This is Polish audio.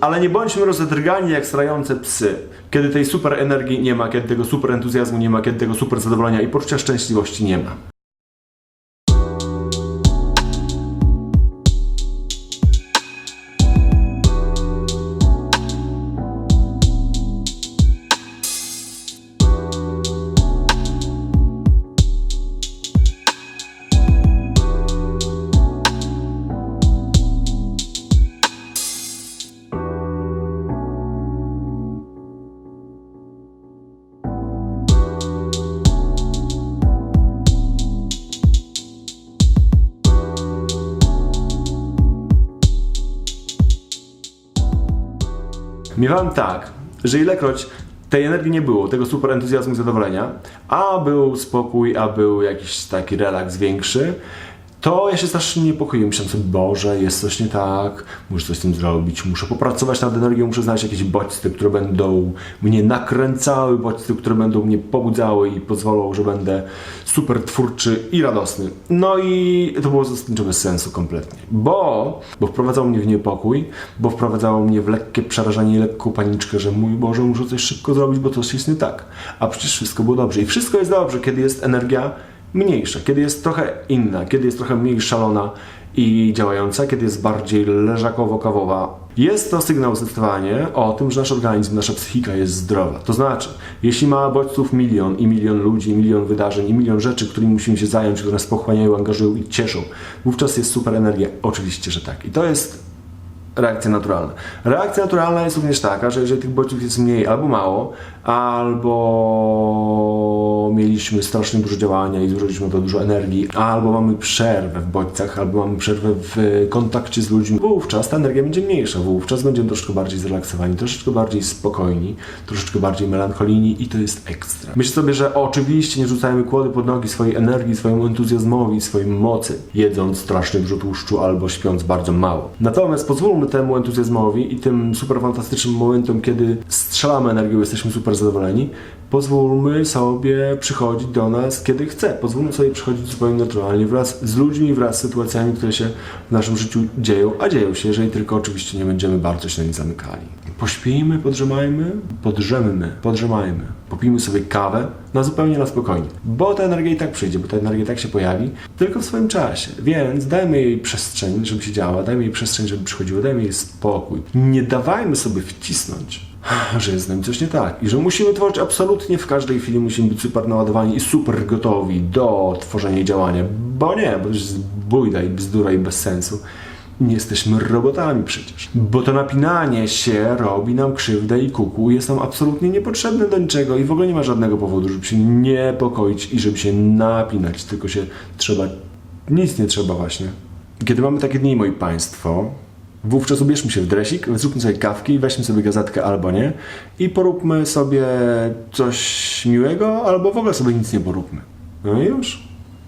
Ale nie bądźmy rozedrgani jak strające psy. Kiedy tej super energii nie ma, kiedy tego super entuzjazmu nie ma, kiedy tego super zadowolenia i poczucia szczęśliwości nie ma. Miewałem tak, że ilekroć tej energii nie było, tego super entuzjazmu i zadowolenia, a był spokój, a był jakiś taki relaks większy, to ja się strasznie niepokoiłem. Myślałem sobie, Boże, jest coś nie tak, muszę coś z tym zrobić, muszę popracować nad energią, muszę znaleźć jakieś bodźce, które będą mnie nakręcały, bodźce, które będą mnie pobudzały i pozwolą, że będę super twórczy i radosny. No i to było zasadniczo bez sensu kompletnie, bo, bo wprowadzało mnie w niepokój, bo wprowadzało mnie w lekkie przerażenie i lekką paniczkę, że mój Boże, muszę coś szybko zrobić, bo coś jest nie tak. A przecież wszystko było dobrze i wszystko jest dobrze, kiedy jest energia mniejsza, kiedy jest trochę inna, kiedy jest trochę mniej szalona i działająca, kiedy jest bardziej leżakowo-kawowa. Jest to sygnał zdecydowanie o tym, że nasz organizm, nasza psychika jest zdrowa. To znaczy, jeśli ma bodźców milion i milion ludzi, i milion wydarzeń, i milion rzeczy, którymi musimy się zająć, które nas pochłaniają, angażują i cieszą, wówczas jest super energia. Oczywiście, że tak. I to jest reakcja naturalna. Reakcja naturalna jest również taka, że jeżeli tych bodźców jest mniej albo mało, albo mieliśmy strasznie dużo działania i zużyliśmy to dużo energii, albo mamy przerwę w bodźcach, albo mamy przerwę w kontakcie z ludźmi, wówczas ta energia będzie mniejsza, wówczas będziemy troszeczkę bardziej zrelaksowani, troszeczkę bardziej spokojni, troszeczkę bardziej melancholijni i to jest ekstra. Myślę sobie, że oczywiście nie rzucajmy kłody pod nogi swojej energii, swojemu entuzjazmowi, swojej mocy, jedząc strasznie dużo tłuszczu albo śpiąc bardzo mało. Natomiast pozwólmy temu entuzjazmowi i tym super fantastycznym momentom, kiedy strzelamy energią, jesteśmy super zadowoleni, pozwólmy sobie przychodzić do nas, kiedy chce. Pozwólmy sobie przychodzić zupełnie naturalnie, wraz z ludźmi, wraz z sytuacjami, które się w naszym życiu dzieją, a dzieją się, jeżeli tylko oczywiście nie będziemy bardzo się na nie zamykali. Pośpijmy, podrzemajmy, podrzemmy, podrzemajmy. Popijmy sobie kawę na zupełnie na spokojnie, bo ta energia i tak przyjdzie, bo ta energia i tak się pojawi, tylko w swoim czasie. Więc dajmy jej przestrzeń, żeby się działa, dajmy jej przestrzeń, żeby przychodziło, dajmy jej spokój. Nie dawajmy sobie wcisnąć, że jest z nami coś nie tak i że musimy tworzyć absolutnie w każdej chwili, musimy być super naładowani i super gotowi do tworzenia i działania, bo nie, bo jest bójda i bzdura i bez sensu. Nie jesteśmy robotami przecież. Bo to napinanie się robi nam krzywdę i kuku jest nam absolutnie niepotrzebne do niczego i w ogóle nie ma żadnego powodu, żeby się niepokoić i żeby się napinać, tylko się trzeba... Nic nie trzeba właśnie. Kiedy mamy takie dni, moi Państwo, wówczas ubierzmy się w dresik, zróbmy sobie kawki, weźmy sobie gazetkę albo nie i poróbmy sobie coś miłego albo w ogóle sobie nic nie poróbmy. No i już.